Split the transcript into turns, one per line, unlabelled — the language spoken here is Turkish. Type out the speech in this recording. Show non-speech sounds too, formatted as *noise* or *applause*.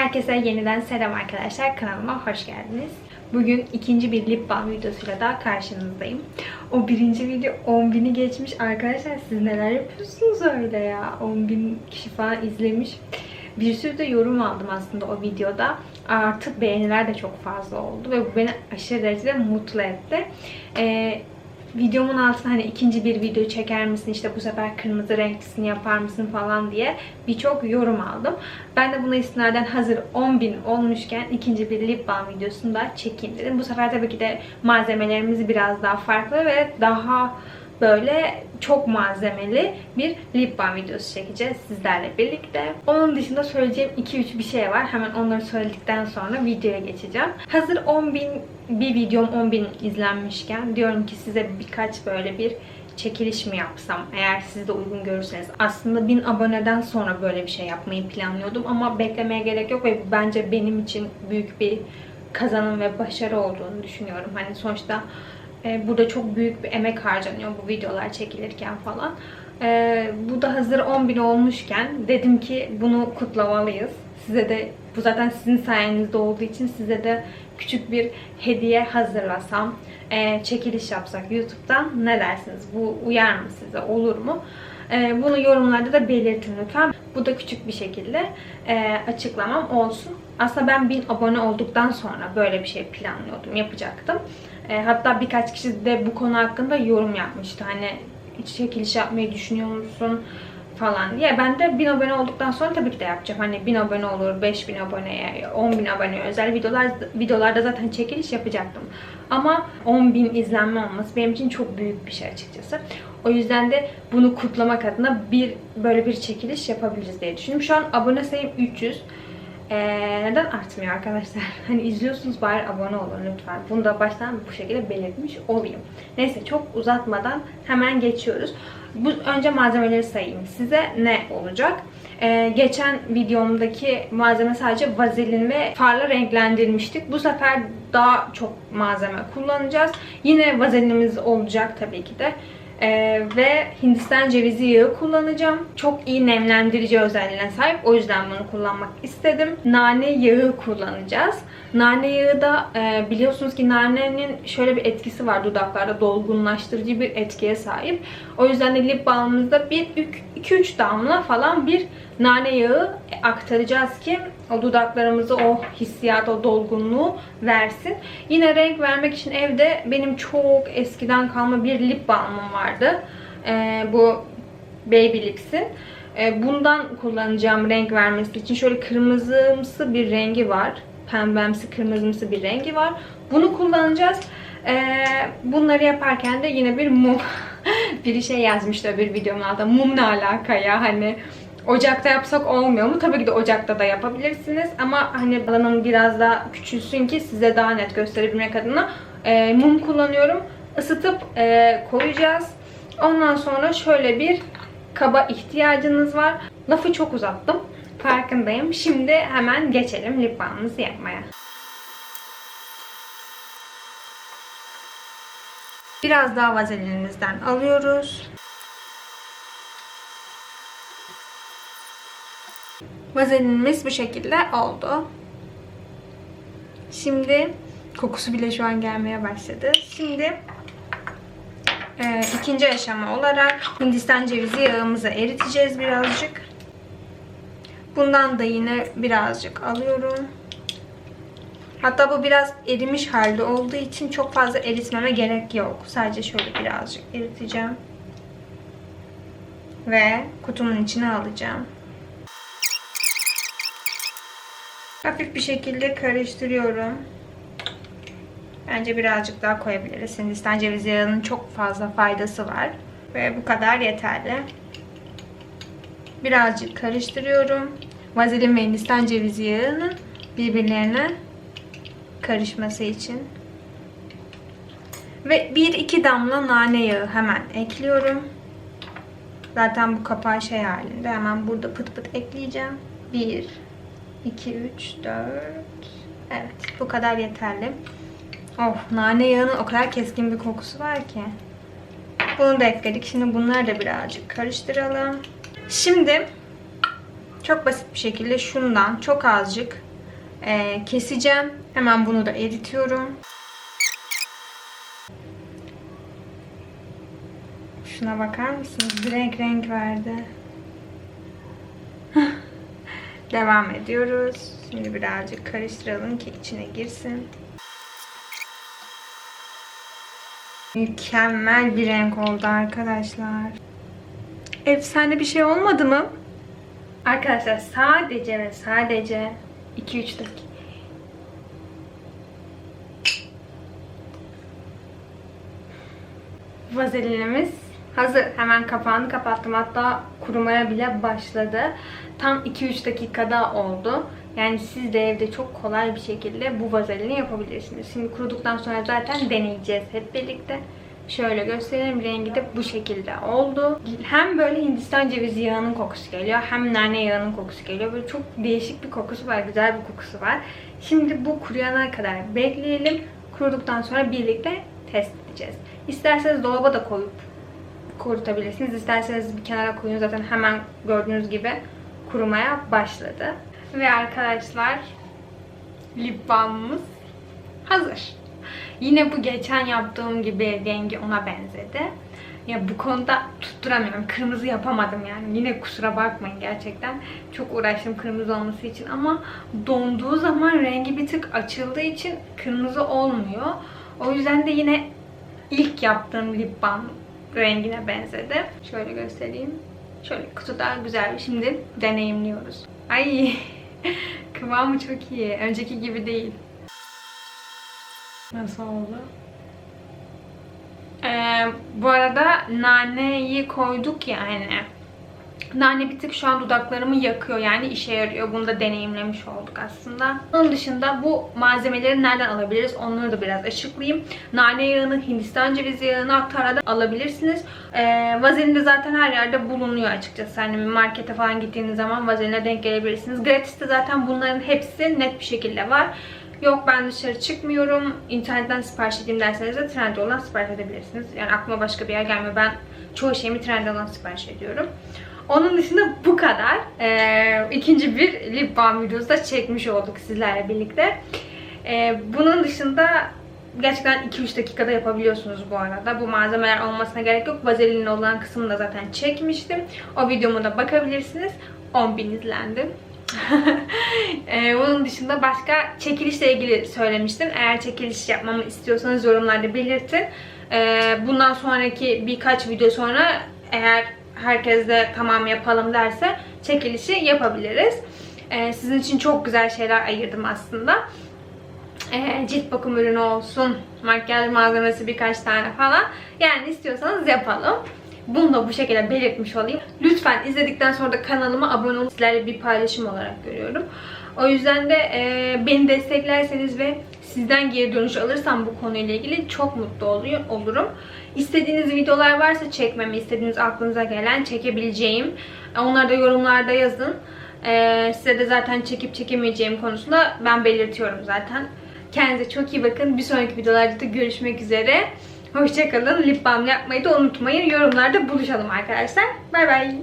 Herkese yeniden selam arkadaşlar. Kanalıma hoş geldiniz. Bugün ikinci bir lip balm videosuyla daha karşınızdayım. O birinci video 10.000'i geçmiş. Arkadaşlar siz neler yapıyorsunuz öyle ya? 10.000 kişi falan izlemiş. Bir sürü de yorum aldım aslında o videoda. Artık beğeniler de çok fazla oldu ve bu beni aşırı derecede mutlu etti. Ee, videomun altına hani ikinci bir video çeker misin işte bu sefer kırmızı renklisini yapar mısın falan diye birçok yorum aldım. Ben de buna istinaden hazır 10.000 olmuşken ikinci bir lip balm videosunu da çekeyim dedim. Bu sefer tabii ki de malzemelerimiz biraz daha farklı ve daha böyle çok malzemeli bir lip balm videosu çekeceğiz sizlerle birlikte. Onun dışında söyleyeceğim 2-3 bir şey var. Hemen onları söyledikten sonra videoya geçeceğim. Hazır 10.000 bir videom 10.000 izlenmişken diyorum ki size birkaç böyle bir çekiliş mi yapsam eğer siz de uygun görürseniz. Aslında 1000 aboneden sonra böyle bir şey yapmayı planlıyordum ama beklemeye gerek yok ve bence benim için büyük bir kazanım ve başarı olduğunu düşünüyorum. Hani sonuçta e, burada çok büyük bir emek harcanıyor bu videolar çekilirken falan. E, bu da hazır 10.000 olmuşken dedim ki bunu kutlamalıyız. Size de bu zaten sizin sayenizde olduğu için size de küçük bir hediye hazırlasam, e, çekiliş yapsak YouTube'dan ne dersiniz? Bu uyar mı size? Olur mu? E, bunu yorumlarda da belirtin lütfen. Bu da küçük bir şekilde e, açıklamam olsun. Aslında ben 1000 abone olduktan sonra böyle bir şey planlıyordum, yapacaktım. Hatta birkaç kişi de bu konu hakkında yorum yapmıştı. Hani çekiliş yapmayı düşünüyor musun? Falan diye. Ben de 1000 abone olduktan sonra tabii ki de yapacağım. Hani 1000 abone olur, 5000 aboneye, 10.000 aboneye özel videolar videolarda zaten çekiliş yapacaktım. Ama 10.000 izlenme olması benim için çok büyük bir şey açıkçası. O yüzden de bunu kutlamak adına bir böyle bir çekiliş yapabiliriz diye düşündüm. Şu an abone sayım 300. Ee, neden artmıyor arkadaşlar? *laughs* Hani izliyorsunuz bari abone olun lütfen. Bunu da baştan bu şekilde belirtmiş olayım. Neyse çok uzatmadan hemen geçiyoruz. Bu önce malzemeleri sayayım. Size ne olacak? Ee, geçen videomdaki malzeme sadece vazelin ve farla renklendirmiştik. Bu sefer daha çok malzeme kullanacağız. Yine vazelinimiz olacak tabii ki de. Ee, ve Hindistan cevizi yağı kullanacağım. Çok iyi nemlendirici özelliğine sahip. O yüzden bunu kullanmak istedim. Nane yağı kullanacağız. Nane yağı da e, biliyorsunuz ki nanenin şöyle bir etkisi var dudaklarda dolgunlaştırıcı bir etkiye sahip. O yüzden de lip balmımızda 2-3 damla falan bir nane yağı aktaracağız ki o dudaklarımıza o hissiyat, o dolgunluğu versin. Yine renk vermek için evde benim çok eskiden kalma bir lip balmım vardı. Ee, bu Baby Lips'in. Ee, bundan kullanacağım renk vermesi için. Şöyle kırmızımsı bir rengi var. Pembemsi, kırmızımsı bir rengi var. Bunu kullanacağız. Ee, bunları yaparken de yine bir mum *laughs* *laughs* bir şey yazmıştı bir videomun altında. Mum ne alaka ya hani Ocakta yapsak olmuyor mu? Tabii ki de ocakta da yapabilirsiniz. Ama hani alanım biraz daha küçülsün ki size daha net gösterebilmek adına e, mum kullanıyorum. Isıtıp e, koyacağız. Ondan sonra şöyle bir kaba ihtiyacınız var. Lafı çok uzattım. Farkındayım. Şimdi hemen geçelim lip balmımızı yapmaya. Biraz daha vazelinimizden alıyoruz. Vazelinimiz bu şekilde oldu. Şimdi kokusu bile şu an gelmeye başladı. Şimdi e, ikinci aşama olarak Hindistan cevizi yağımızı eriteceğiz birazcık. Bundan da yine birazcık alıyorum. Hatta bu biraz erimiş halde olduğu için çok fazla eritmeme gerek yok. Sadece şöyle birazcık eriteceğim. Ve kutumun içine alacağım. Hafif bir şekilde karıştırıyorum. Bence birazcık daha koyabiliriz. Hindistan cevizi yağının çok fazla faydası var. Ve bu kadar yeterli. Birazcık karıştırıyorum. Vazelin ve Hindistan cevizi yağının birbirlerine karışması için. Ve 1-2 damla nane yağı hemen ekliyorum. Zaten bu kapağı şey halinde. Hemen burada pıt pıt ekleyeceğim. 1 2, 3, 4. Evet bu kadar yeterli. Oh nane yağının o kadar keskin bir kokusu var ki. Bunu da ekledik. Şimdi bunları da birazcık karıştıralım. Şimdi çok basit bir şekilde şundan çok azıcık e, keseceğim. Hemen bunu da eritiyorum. Şuna bakar mısınız? Renk renk verdi. *laughs* Devam ediyoruz. Şimdi birazcık karıştıralım ki içine girsin. Mükemmel bir renk oldu arkadaşlar. Efsane bir şey olmadı mı? Arkadaşlar sadece ve sadece 2-3 dakika. Vazelinimiz hazır. Hemen kapağını kapattım. Hatta kurumaya bile başladı. Tam 2-3 dakikada oldu. Yani siz de evde çok kolay bir şekilde bu vazelini yapabilirsiniz. Şimdi kuruduktan sonra zaten deneyeceğiz hep birlikte. Şöyle göstereyim. Rengi de bu şekilde oldu. Hem böyle Hindistan cevizi yağının kokusu geliyor. Hem nane yağının kokusu geliyor. Böyle çok değişik bir kokusu var. Güzel bir kokusu var. Şimdi bu kuruyana kadar bekleyelim. Kuruduktan sonra birlikte test edeceğiz. İsterseniz dolaba da koyup kurutabilirsiniz. İsterseniz bir kenara koyun. Zaten hemen gördüğünüz gibi kurumaya başladı. Ve arkadaşlar lip balmımız hazır. Yine bu geçen yaptığım gibi rengi ona benzedi. Ya bu konuda tutturamıyorum. Kırmızı yapamadım yani. Yine kusura bakmayın gerçekten. Çok uğraştım kırmızı olması için ama donduğu zaman rengi bir tık açıldığı için kırmızı olmuyor. O yüzden de yine ilk yaptığım lip balm rengine benzedi. Şöyle göstereyim. Şöyle kutuda güzel. Şimdi deneyimliyoruz. Ay *laughs* kıvamı çok iyi. Önceki gibi değil. Nasıl oldu? Ee, bu arada naneyi koyduk yani. Nane bir tık şu an dudaklarımı yakıyor yani işe yarıyor. Bunu da deneyimlemiş olduk aslında. Onun dışında bu malzemeleri nereden alabiliriz? Onları da biraz açıklayayım. Nane yağını, Hindistan cevizi yağını Aktar'da alabilirsiniz. Ee, vazelin de zaten her yerde bulunuyor açıkçası. Hani markete falan gittiğiniz zaman vazeline denk gelebilirsiniz. Gratis'te zaten bunların hepsi net bir şekilde var. Yok ben dışarı çıkmıyorum. internetten sipariş edeyim derseniz de Trendyol'dan sipariş edebilirsiniz. Yani aklıma başka bir yer gelmiyor. Ben çoğu şeyimi Trendyol'dan sipariş ediyorum. Onun dışında bu kadar. Ee, ikinci bir lip balm videosu da çekmiş olduk sizlerle birlikte. Ee, bunun dışında gerçekten 2-3 dakikada yapabiliyorsunuz bu arada. Bu malzemeler olmasına gerek yok. Vazelinin olan kısmını da zaten çekmiştim. O videomu da bakabilirsiniz. 10.000 izlendi. *laughs* ee, bunun dışında başka çekilişle ilgili söylemiştim. Eğer çekiliş yapmamı istiyorsanız yorumlarda belirtin. Ee, bundan sonraki birkaç video sonra eğer herkes de tamam yapalım derse çekilişi yapabiliriz. Ee, sizin için çok güzel şeyler ayırdım aslında. Cilt bakım ürünü olsun, makyaj malzemesi birkaç tane falan. Yani istiyorsanız yapalım. Bunu da bu şekilde belirtmiş olayım. Lütfen izledikten sonra da kanalıma abone olun. Sizlerle bir paylaşım olarak görüyorum. O yüzden de e, beni desteklerseniz ve sizden geri dönüş alırsam bu konuyla ilgili çok mutlu oluyor, olurum. İstediğiniz videolar varsa çekmemi, istediğiniz aklınıza gelen çekebileceğim. Onları da yorumlarda yazın. E, size de zaten çekip çekemeyeceğim konusunda ben belirtiyorum zaten. Kendinize çok iyi bakın. Bir sonraki videolarda da görüşmek üzere. Hoşçakalın. Lip balm yapmayı da unutmayın. Yorumlarda buluşalım arkadaşlar. Bay bay.